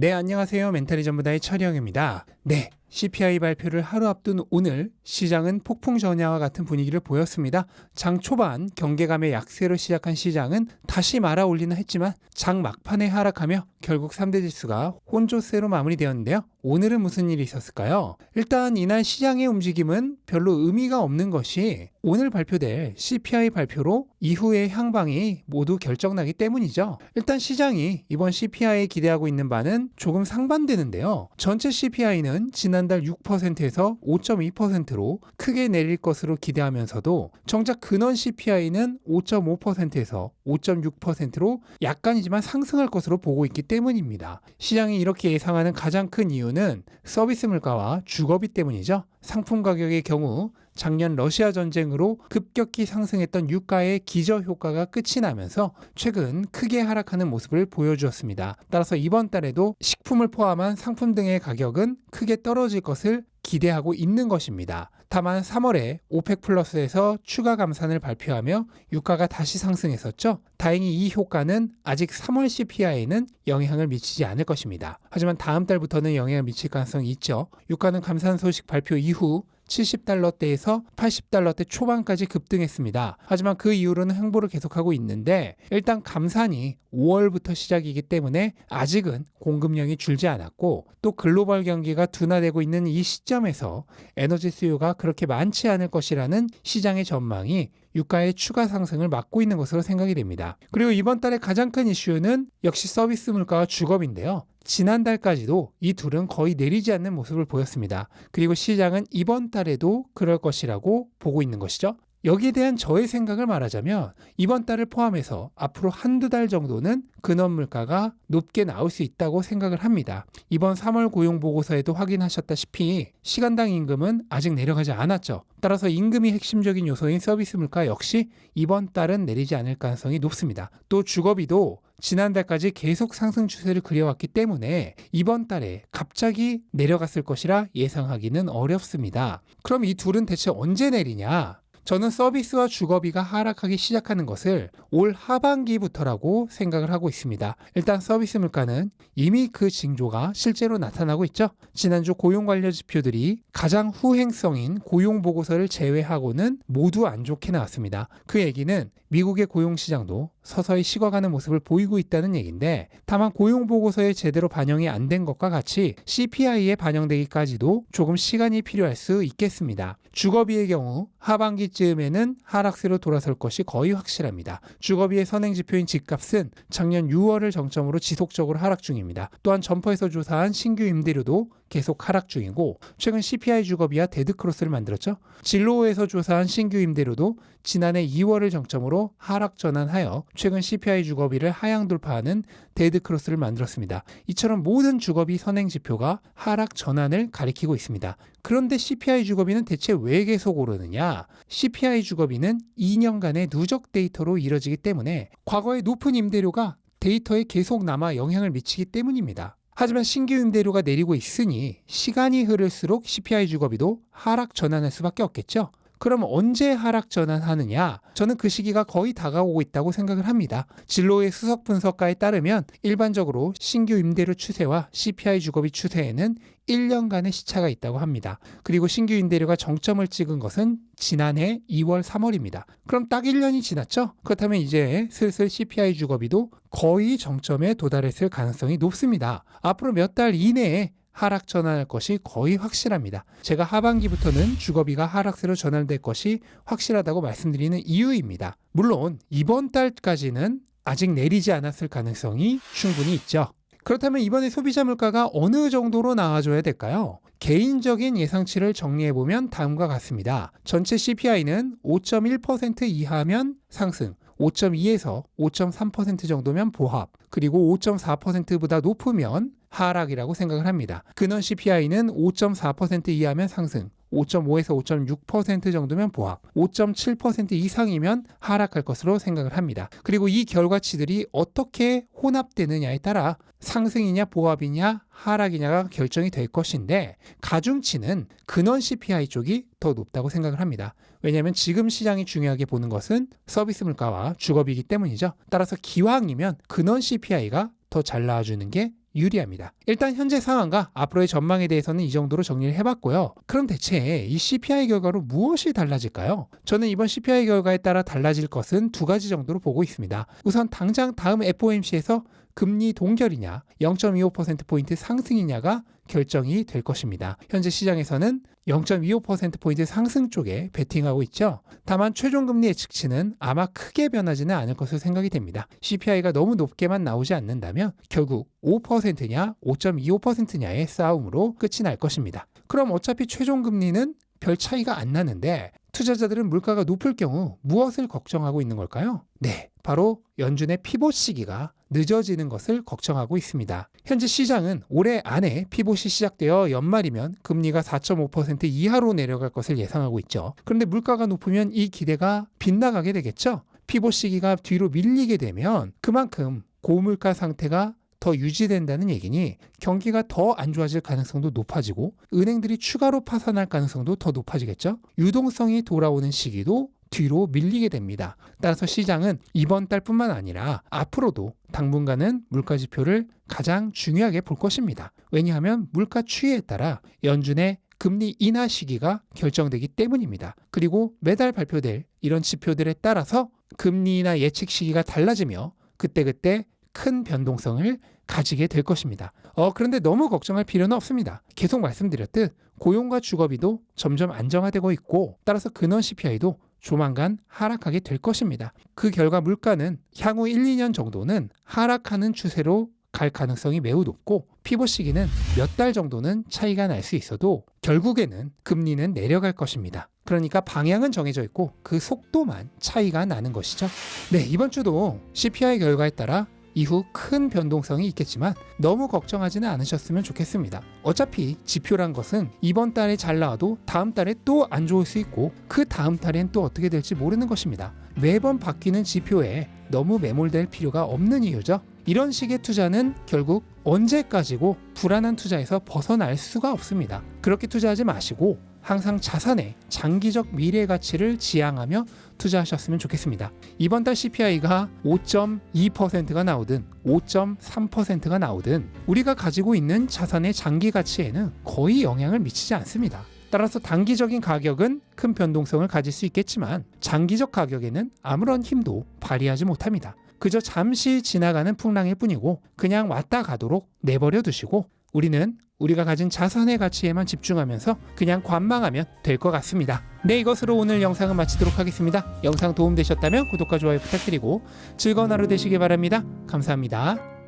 네, 안녕하세요. 멘탈이 전부다의 철영입니다. 네, CPI 발표를 하루 앞둔 오늘 시장은 폭풍 전야와 같은 분위기를 보였습니다. 장 초반 경계감의 약세로 시작한 시장은 다시 말아 올리나 했지만 장 막판에 하락하며 결국 3대 지수가 혼조세로 마무리되었는데요. 오늘은 무슨 일이 있었을까요? 일단 이날 시장의 움직임은 별로 의미가 없는 것이 오늘 발표될 CPI 발표로 이후의 향방이 모두 결정나기 때문이죠. 일단 시장이 이번 CPI에 기대하고 있는 바는 조금 상반되는데요. 전체 CPI는 지난 달 6%에서 5.2%로 크게 내릴 것으로 기대하면서도 정작 근원 CPI는 5.5%에서 5.6%로 약간이지만 상승할 것으로 보고 있기 때문입니다. 시장이 이렇게 예상하는 가장 큰 이유는 서비스 물가와 주거비 때문이죠. 상품 가격의 경우 작년 러시아 전쟁으로 급격히 상승했던 유가의 기저 효과가 끝이 나면서 최근 크게 하락하는 모습을 보여주었습니다. 따라서 이번 달에도 식품을 포함한 상품 등의 가격은 크게 떨어질 것을 기대하고 있는 것입니다. 다만 3월에 오펙 플러스에서 추가 감산을 발표하며 유가가 다시 상승했었죠. 다행히 이 효과는 아직 3월 CPI에는 영향을 미치지 않을 것입니다. 하지만 다음 달부터는 영향을 미칠 가능성이 있죠. 유가는 감산 소식 발표 이후 70달러대에서 80달러대 초반까지 급등했습니다. 하지만 그 이후로는 횡보를 계속하고 있는데 일단 감산이 5월부터 시작이기 때문에 아직은 공급량이 줄지 않았고 또 글로벌 경기가 둔화되고 있는 이 시점에서 에너지 수요가 그렇게 많지 않을 것이라는 시장의 전망이 유가의 추가 상승을 막고 있는 것으로 생각이 됩니다. 그리고 이번 달의 가장 큰 이슈는 역시 서비스 물가와 주거비인데요. 지난달까지도 이 둘은 거의 내리지 않는 모습을 보였습니다. 그리고 시장은 이번 달에도 그럴 것이라고 보고 있는 것이죠. 여기에 대한 저의 생각을 말하자면 이번 달을 포함해서 앞으로 한두 달 정도는 근원 물가가 높게 나올 수 있다고 생각을 합니다. 이번 3월 고용 보고서에도 확인하셨다시피 시간당 임금은 아직 내려가지 않았죠. 따라서 임금이 핵심적인 요소인 서비스 물가 역시 이번 달은 내리지 않을 가능성이 높습니다. 또 주거비도 지난달까지 계속 상승 추세를 그려왔기 때문에 이번 달에 갑자기 내려갔을 것이라 예상하기는 어렵습니다. 그럼 이 둘은 대체 언제 내리냐? 저는 서비스와 주거비가 하락하기 시작하는 것을 올 하반기부터라고 생각을 하고 있습니다. 일단 서비스 물가는 이미 그 징조가 실제로 나타나고 있죠. 지난주 고용 관련 지표들이 가장 후행성인 고용 보고서를 제외하고는 모두 안 좋게 나왔습니다. 그 얘기는 미국의 고용 시장도 서서히 식어가는 모습을 보이고 있다는 얘기인데 다만 고용 보고서에 제대로 반영이 안 된 것과 같이 CPI에 반영되기까지도 조금 시간이 필요할 수 있겠습니다. 주거비의 경우 하반기쯤에는 하락세로 돌아설 것이 거의 확실합니다. 주거비의 선행 지표인 집값은 작년 6월을 정점으로 지속적으로 하락 중입니다. 또한 점퍼에서 조사한 신규 임대료도 계속 하락 중이고 최근 CPI 주거비와 데드크로스를 만들었죠. 진로에서 조사한 신규 임대료도 지난해 2월을 정점으로 하락 전환하여 최근 CPI 주거비를 하향 돌파하는 데드 크로스를 만들었습니다. 이처럼 모든 주거비 선행 지표가 하락 전환을 가리키고 있습니다. 그런데 CPI 주거비는 대체 왜 계속 오르느냐? CPI 주거비는 2년간의 누적 데이터로 이뤄지기 때문에 과거의 높은 임대료가 데이터에 계속 남아 영향을 미치기 때문입니다. 하지만 신규 임대료가 내리고 있으니 시간이 흐를수록 CPI 주거비도 하락 전환할 수밖에 없겠죠. 그럼 언제 하락 전환하느냐? 저는 그 시기가 거의 다가오고 있다고 생각을 합니다. 진로의 수석 분석가에 따르면 일반적으로 신규 임대료 추세와 CPI 주거비 추세에는 1년간의 시차가 있다고 합니다. 그리고 신규 임대료가 정점을 찍은 것은 지난해 2월 3월입니다. 그럼 딱 1년이 지났죠? 그렇다면 이제 슬슬 CPI 주거비도 거의 정점에 도달했을 가능성이 높습니다. 앞으로 몇 달 이내에 하락 전환할 것이 거의 확실합니다. 제가 하반기부터는 주거비가 하락세로 전환될 것이 확실하다고 말씀드리는 이유입니다. 물론 이번 달까지는 아직 내리지 않았을 가능성이 충분히 있죠. 그렇다면 이번에 소비자 물가가 어느 정도로 나와줘야 될까요? 개인적인 예상치를 정리해보면 다음과 같습니다. 전체 CPI는 5.1% 이하면 상승, 5.2에서 5.3% 정도면 보합, 그리고 5.4%보다 높으면 하락이라고 생각을 합니다. 근원 CPI는 5.4% 이하면 상승, 5.5에서 5.6% 정도면 보합, 5.7% 이상이면 하락할 것으로 생각을 합니다. 그리고 이 결과치들이 어떻게 혼합되느냐에 따라 상승이냐 보합이냐 하락이냐가 결정이 될 것인데 가중치는 근원 CPI 쪽이 더 높다고 생각을 합니다. 왜냐하면 지금 시장이 중요하게 보는 것은 서비스 물가와 주거비이기 때문이죠. 따라서 기왕이면 근원 CPI가 더 잘 나와주는 게 유리합니다. 일단 현재 상황과 앞으로의 전망에 대해서는 이 정도로 정리를 해봤고요. 그럼 대체 이 CPI 결과로 무엇이 달라질까요? 저는 이번 CPI 결과에 따라 달라질 것은 두 가지 정도로 보고 있습니다. 우선 당장 다음 FOMC에서 금리 동결이냐, 0.25%포인트 상승이냐가 결정이 될 것입니다. 현재 시장에서는 0.25%포인트 상승 쪽에 베팅하고 있죠. 다만 최종 금리 예측치는 아마 크게 변하지는 않을 것으로 생각이 됩니다. CPI가 너무 높게만 나오지 않는다면 결국 5%냐 5.25%냐의 싸움으로 끝이 날 것입니다. 그럼 어차피 최종 금리는 별 차이가 안 나는데 투자자들은 물가가 높을 경우 무엇을 걱정하고 있는 걸까요? 네, 바로 연준의 피봇 시기가 늦어지는 것을 걱정하고 있습니다. 현재 시장은 올해 안에 피봇이 시작되어 연말이면 금리가 4.5% 이하로 내려갈 것을 예상하고 있죠. 그런데 물가가 높으면 이 기대가 빗나가게 되겠죠. 피봇 시기가 뒤로 밀리게 되면 그만큼 고물가 상태가 더 유지된다는 얘기니 경기가 더 안 좋아질 가능성도 높아지고 은행들이 추가로 파산할 가능성도 더 높아지겠죠. 유동성이 돌아오는 시기도 뒤로 밀리게 됩니다. 따라서 시장은 이번 달뿐만 아니라 앞으로도 당분간은 물가 지표를 가장 중요하게 볼 것입니다. 왜냐하면 물가 추이에 따라 연준의 금리 인하 시기가 결정되기 때문입니다. 그리고 매달 발표될 이런 지표들에 따라서 금리 인하 예측 시기가 달라지며 그때그때 큰 변동성을 가지게 될 것입니다. 어, 그런데 너무 걱정할 필요는 없습니다. 계속 말씀드렸듯 고용과 주거비도 점점 안정화되고 있고 따라서 근원 CPI도 조만간 하락하게 될 것입니다. 그 결과 물가는 향후 1, 2년 정도는 하락하는 추세로 갈 가능성이 매우 높고 피보 시기는 몇 달 정도는 차이가 날 수 있어도 결국에는 금리는 내려갈 것입니다. 그러니까 방향은 정해져 있고 그 속도만 차이가 나는 것이죠. 네, 이번 주도 CPI 결과에 따라 이후 큰 변동성이 있겠지만 너무 걱정하지는 않으셨으면 좋겠습니다. 어차피 지표란 것은 이번 달에 잘 나와도 다음 달에 또 안 좋을 수 있고 그 다음 달엔 또 어떻게 될지 모르는 것입니다. 매번 바뀌는 지표에 너무 매몰될 필요가 없는 이유죠. 이런 식의 투자는 결국 언제까지고 불안한 투자에서 벗어날 수가 없습니다. 그렇게 투자하지 마시고 항상 자산의 장기적 미래 가치를 지향하며 투자하셨으면 좋겠습니다. 이번 달 CPI가 5.2%가 나오든 5.3%가 나오든 우리가 가지고 있는 자산의 장기 가치에는 거의 영향을 미치지 않습니다. 따라서 단기적인 가격은 큰 변동성을 가질 수 있겠지만 장기적 가격에는 아무런 힘도 발휘하지 못합니다. 그저 잠시 지나가는 풍랑일 뿐이고 그냥 왔다 가도록 내버려 두시고 우리는 우리가 가진 자산의 가치에만 집중하면서 그냥 관망하면 될 것 같습니다. 네, 이것으로 오늘 영상은 마치도록 하겠습니다. 영상 도움되셨다면 구독과 좋아요 부탁드리고 즐거운 하루 되시길 바랍니다. 감사합니다.